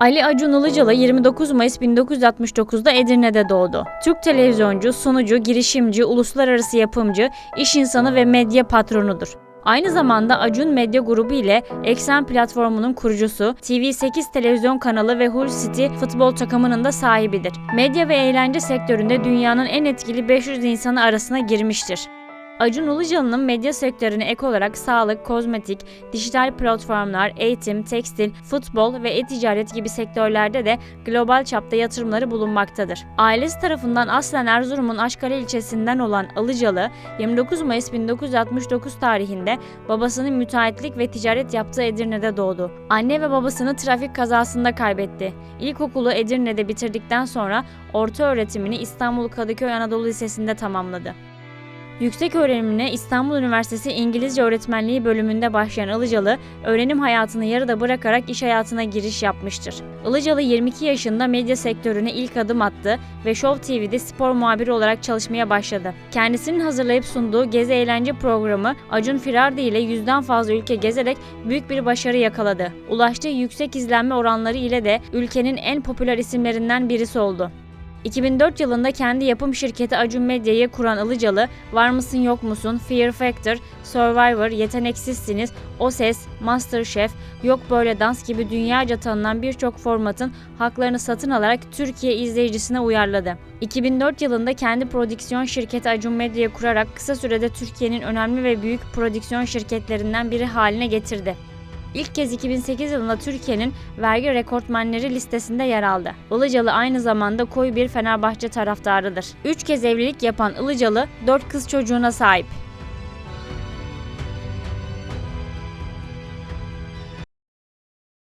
Ali Acun Ilıcalı 29 Mayıs 1969'da Edirne'de doğdu. Türk televizyoncu, sunucu, girişimci, uluslararası yapımcı, iş insanı ve medya patronudur. Aynı zamanda Acun Medya Grubu ile Eksen platformunun kurucusu, TV8 televizyon kanalı ve Hull City futbol takımının da sahibidir. Medya ve eğlence sektöründe dünyanın en etkili 500 insanı arasına girmiştir. Acun Ilıcalı'nın medya sektörüne ek olarak sağlık, kozmetik, dijital platformlar, eğitim, tekstil, futbol ve e-ticaret gibi sektörlerde de global çapta yatırımları bulunmaktadır. Ailesi tarafından aslen Erzurum'un Aşkale ilçesinden olan Ilıcalı, 29 Mayıs 1969 tarihinde babasının müteahhitlik ve ticaret yaptığı Edirne'de doğdu. Anne ve babasını trafik kazasında kaybetti. İlkokulu Edirne'de bitirdikten sonra orta öğretimini İstanbul Kadıköy Anadolu Lisesi'nde tamamladı. Yüksek öğrenimine İstanbul Üniversitesi İngilizce Öğretmenliği bölümünde başlayan Ilıcalı, öğrenim hayatını yarıda bırakarak iş hayatına giriş yapmıştır. Ilıcalı 22 yaşında medya sektörüne ilk adım attı ve Show TV'de spor muhabiri olarak çalışmaya başladı. Kendisinin hazırlayıp sunduğu Gezi Eğlence programı Acun Firardi ile yüzden fazla ülke gezerek büyük bir başarı yakaladı. Ulaştığı yüksek izlenme oranları ile de ülkenin en popüler isimlerinden birisi oldu. 2004 yılında kendi yapım şirketi Acun Medya'yı kuran Ilıcalı, Var mısın yok musun, Fear Factor, Survivor, Yeteneksizsiniz, O Ses, Masterchef, Yok Böyle Dans gibi dünyaca tanınan birçok formatın haklarını satın alarak Türkiye izleyicisine uyarladı. 2004 yılında kendi prodüksiyon şirketi Acun Medya'yı kurarak kısa sürede Türkiye'nin önemli ve büyük prodüksiyon şirketlerinden biri haline getirdi. İlk kez 2008 yılında Türkiye'nin vergi rekortmenleri listesinde yer aldı. Ilıcalı aynı zamanda koyu bir Fenerbahçe taraftarıdır. 3 kez evlilik yapan Ilıcalı 4 kız çocuğuna sahip.